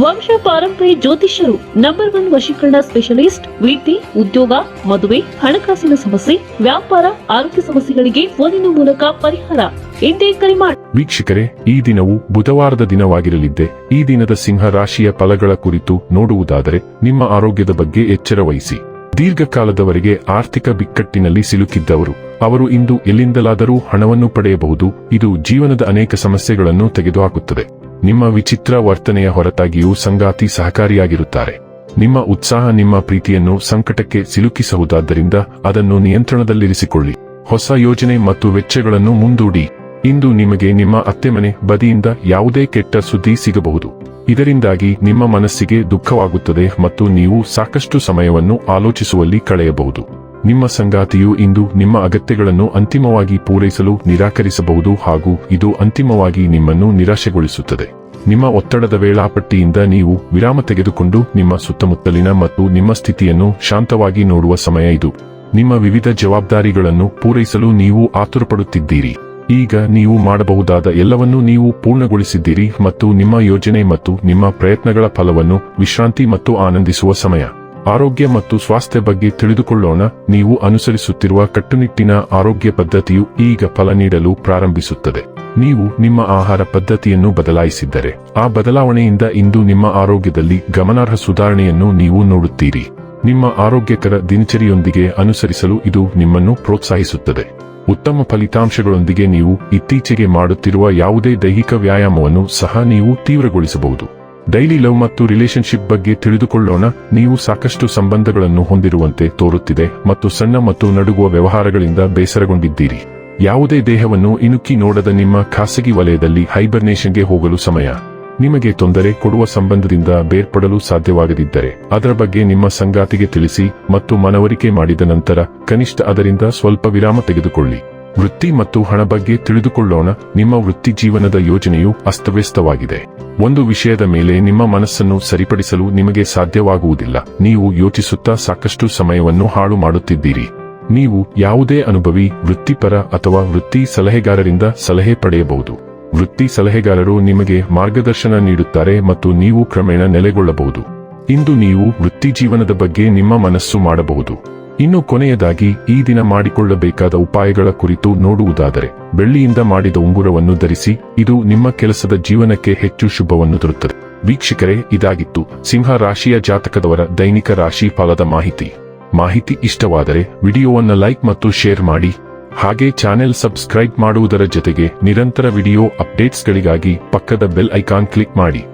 ವಂಶ ಪಾರಂಪರ್ಯ ಜ್ಯೋತಿಷ್ಯರು ನಂಬರ್ ಒನ್ ವಶೀಕರಣ ಸ್ಪೆಷಲಿಸ್ಟ್ ವಿದ್ಯೆ ಉದ್ಯೋಗ, ಮದುವೆ, ಹಣಕಾಸಿನ ಸಮಸ್ಯೆ, ವ್ಯಾಪಾರ, ಆರೋಗ್ಯ ಸಮಸ್ಯೆಗಳಿಗೆ ಫೋನಿನ ಮೂಲಕ ಪರಿಹಾರ. ಎಂದೇ ಕರೆ ಮಾಡಿ ವೀಕ್ಷಕರೇ, ಈ ದಿನವು ಬುಧವಾರದ ದಿನವಾಗಿರಲಿದ್ದೆ. ಈ ದಿನದ ಸಿಂಹ ರಾಶಿಯ ಫಲಗಳ ಕುರಿತು ನೋಡುವುದಾದರೆ ನಿಮ್ಮ ಆರೋಗ್ಯದ ಬಗ್ಗೆ ಎಚ್ಚರ ವಹಿಸಿ. ದೀರ್ಘಕಾಲದವರೆಗೆ ಆರ್ಥಿಕ ಬಿಕ್ಕಟ್ಟಿನಲ್ಲಿ ಸಿಲುಕಿದ್ದವರು, ಅವರು ಇಂದು ಎಲ್ಲಿಂದಲಾದರೂ ಹಣವನ್ನು ಪಡೆಯಬಹುದು. ಇದು ಜೀವನದ ಅನೇಕ ಸಮಸ್ಯೆಗಳನ್ನು ತೆಗೆದುಹಾಕುತ್ತದೆ. ನಿಮ್ಮ ವಿಚಿತ್ರ ವರ್ತನೆಯ ಹೊರತಾಗಿಯೂ ಸಂಗಾತಿ ಸಹಕಾರಿಯಾಗಿರುತ್ತಾರೆ. ನಿಮ್ಮ ಉತ್ಸಾಹ ನಿಮ್ಮ ಪ್ರೀತಿಯನ್ನು ಸಂಕಟಕ್ಕೆ ಸಿಲುಕಿಸಬಹುದಾದ್ದರಿಂದ ಅದನ್ನು ನಿಯಂತ್ರಣದಲ್ಲಿರಿಸಿಕೊಳ್ಳಿ. ಹೊಸ ಯೋಜನೆ ಮತ್ತು ವೆಚ್ಚಗಳನ್ನು ಮುಂದೂಡಿ. ಇಂದು ನಿಮಗೆ ನಿಮ್ಮ ಅತ್ತೆಮನೆ ಬದಿಯಿಂದ ಯಾವುದೇ ಕೆಟ್ಟ ಸುದ್ದಿ ಸಿಗಬಹುದು. ಇದರಿಂದಾಗಿ ನಿಮ್ಮ ಮನಸ್ಸಿಗೆ ದುಃಖವಾಗುತ್ತದೆ ಮತ್ತು ನೀವು ಸಾಕಷ್ಟು ಸಮಯವನ್ನು ಆಲೋಚಿಸುವಲ್ಲಿ ಕಳೆಯಬಹುದು. ನಿಮ್ಮ ಸಂಗಾತಿಯು ಇಂದು ನಿಮ್ಮ ಅಗತ್ಯಗಳನ್ನು ಅಂತಿಮವಾಗಿ ಪೂರೈಸಲು ನಿರಾಕರಿಸಬಹುದು ಹಾಗೂ ಇದು ಅಂತಿಮವಾಗಿ ನಿಮ್ಮನ್ನು ನಿರಾಶೆಗೊಳಿಸುತ್ತದೆ. ನಿಮ್ಮ ಒತ್ತಡದ ವೇಳಾಪಟ್ಟಿಯಿಂದ ನೀವು ವಿರಾಮ ತೆಗೆದುಕೊಂಡು ನಿಮ್ಮ ಸುತ್ತಮುತ್ತಲಿನ ಮತ್ತು ನಿಮ್ಮ ಸ್ಥಿತಿಯನ್ನು ಶಾಂತವಾಗಿ ನೋಡುವ ಸಮಯ ಇದು. ನಿಮ್ಮ ವಿವಿಧ ಜವಾಬ್ದಾರಿಗಳನ್ನು ಪೂರೈಸಲು ನೀವು ಆತುರಪಡುತ್ತಿದ್ದೀರಿ. ಈಗ ನೀವು ಮಾಡಬಹುದಾದ ಎಲ್ಲವನ್ನೂ ನೀವು ಪೂರ್ಣಗೊಳಿಸಿದ್ದೀರಿ ಮತ್ತು ನಿಮ್ಮ ಯೋಜನೆ ಮತ್ತು ನಿಮ್ಮ ಪ್ರಯತ್ನಗಳ ಫಲವನ್ನು ವಿಶ್ರಾಂತಿ ಮತ್ತು ಆನಂದಿಸುವ ಸಮಯ. ಆರೋಗ್ಯ ಮತ್ತು ಸ್ವಾಸ್ಥ್ಯ ಬಗ್ಗೆ ತಿಳಿದುಕೊಳ್ಳೋಣ. ನೀವು ಅನುಸರಿಸುತ್ತಿರುವ ಕಟ್ಟುನಿಟ್ಟಿನ ಆರೋಗ್ಯ ಪದ್ಧತಿಯು ಈಗ ಫಲ ನೀಡಲು ಪ್ರಾರಂಭಿಸುತ್ತದೆ. ನೀವು ನಿಮ್ಮ ಆಹಾರ ಪದ್ಧತಿಯನ್ನು ಬದಲಾಯಿಸಿದ್ದರೆ, ಆ ಬದಲಾವಣೆಯಿಂದ ಇಂದು ನಿಮ್ಮ ಆರೋಗ್ಯದಲ್ಲಿ ಗಮನಾರ್ಹ ಸುಧಾರಣೆಯನ್ನು ನೀವು ನೋಡುತ್ತೀರಿ. ನಿಮ್ಮ ಆರೋಗ್ಯಕರ ದಿನಚರಿಯೊಂದಿಗೆ ಅನುಸರಿಸಲು ಇದು ನಿಮ್ಮನ್ನು ಪ್ರೋತ್ಸಾಹಿಸುತ್ತದೆ. ಉತ್ತಮ ಫಲಿತಾಂಶಗಳೊಂದಿಗೆ ನೀವು ಇತ್ತೀಚೆಗೆ ಮಾಡುತ್ತಿರುವ ಯಾವುದೇ ದೈಹಿಕ ವ್ಯಾಯಾಮವನ್ನು ಸಹ ನೀವು ತೀವ್ರಗೊಳಿಸಬಹುದು. ಡೈಲಿ ಲವ್ ಮತ್ತು ರಿಲೇಶನ್ಶಿಪ್ ಬಗ್ಗೆ ತಿಳಿದುಕೊಳ್ಳೋಣ. ನೀವು ಸಾಕಷ್ಟು ಸಂಬಂಧಗಳನ್ನು ಹೊಂದಿರುವಂತೆ ತೋರುತ್ತಿದೆ ಮತ್ತು ಸಣ್ಣ ಮತ್ತು ನಡುಗುವ ವ್ಯವಹಾರಗಳಿಂದ ಬೇಸರಗೊಂಡಿದ್ದೀರಿ. ಯಾವುದೇ ದೇಹವನ್ನು ಇಣುಕಿ ನೋಡದ ನಿಮ್ಮ ಖಾಸಗಿ ವಲಯದಲ್ಲಿ ಹೈಬರ್ನೇಷನ್ಗೆ ಹೋಗಲು ಸಮಯ. ನಿಮಗೆ ತೊಂದರೆ ಕೊಡುವ ಸಂಬಂಧದಿಂದ ಬೇರ್ಪಡಲು ಸಾಧ್ಯವಾಗದಿದ್ದರೆ, ಅದರ ಬಗ್ಗೆ ನಿಮ್ಮ ಸಂಗಾತಿಗೆ ತಿಳಿಸಿ ಮತ್ತು ಮನವರಿಕೆ ಮಾಡಿದ ನಂತರ ಕನಿಷ್ಠ ಅದರಿಂದ ಸ್ವಲ್ಪ ವಿರಾಮ ತೆಗೆದುಕೊಳ್ಳಿ. ವೃತ್ತಿ ಮತ್ತು ಹಣ ಬಗ್ಗೆ ತಿಳಿದುಕೊಳ್ಳೋಣ. ನಿಮ್ಮ ವೃತ್ತಿ ಜೀವನದ ಯೋಜನೆಯು ಅಸ್ತವ್ಯಸ್ತವಾಗಿದೆ. ಒಂದು ವಿಷಯದ ಮೇಲೆ ನಿಮ್ಮ ಮನಸ್ಸನ್ನು ಸರಿಪಡಿಸಲು ನಿಮಗೆ ಸಾಧ್ಯವಾಗುವುದಿಲ್ಲ. ನೀವು ಯೋಚಿಸುತ್ತಾ ಸಾಕಷ್ಟು ಸಮಯವನ್ನು ಹಾಳು ಮಾಡುತ್ತಿದ್ದೀರಿ. ನೀವು ಯಾವುದೇ ಅನುಭವಿ, ವೃತ್ತಿಪರ ಅಥವಾ ವೃತ್ತಿ ಸಲಹೆಗಾರರಿಂದ ಸಲಹೆ ಪಡೆಯಬಹುದು. ವೃತ್ತಿ ಸಲಹೆಗಾರರು ನಿಮಗೆ ಮಾರ್ಗದರ್ಶನ ನೀಡುತ್ತಾರೆ ಮತ್ತು ನೀವು ಕ್ರಮೇಣ ನೆಲೆಗೊಳ್ಳಬಹುದು. ಇಂದು ನೀವು ವೃತ್ತಿ ಜೀವನದ ಬಗ್ಗೆ ನಿಮ್ಮ ಮನಸ್ಸು ಮಾಡಬಹುದು. ಇನ್ನು ಕೊನೆಯದಾಗಿ ಈ ದಿನ ಮಾಡಿಕೊಳ್ಳಬೇಕಾದ ಉಪಾಯಗಳ ಕುರಿತು ನೋಡುವುದಾದರೆ, ಬೆಳ್ಳಿಯಿಂದ ಮಾಡಿದ ಉಂಗುರವನ್ನು ಧರಿಸಿ, ಇದು ನಿಮ್ಮ ಕೆಲಸದ ಜೀವನಕ್ಕೆ ಹೆಚ್ಚು ಶುಭವನ್ನು ತರುತ್ತದೆ. ವೀಕ್ಷಕರೇ, ಇದಾಗಿತ್ತು ಸಿಂಹ ರಾಶಿಯ ಜಾತಕದವರ ದೈನಿಕ ರಾಶಿ ಫಲದ ಮಾಹಿತಿ. ಮಾಹಿತಿ ಇಷ್ಟವಾದರೆ ವಿಡಿಯೋವನ್ನು ಲೈಕ್ ಮತ್ತು ಶೇರ್ ಮಾಡಿ. ಹಾಗೆ ಚಾನೆಲ್ ಸಬ್ಸ್ಕ್ರೈಬ್ ಮಾಡುವುದರ ಜೊತೆಗೆ ನಿರಂತರ ವಿಡಿಯೋ ಅಪ್ಡೇಟ್ಸ್ಗಳಿಗಾಗಿ ಪಕ್ಕದ ಬೆಲ್ ಐಕಾನ್ ಕ್ಲಿಕ್ ಮಾಡಿ.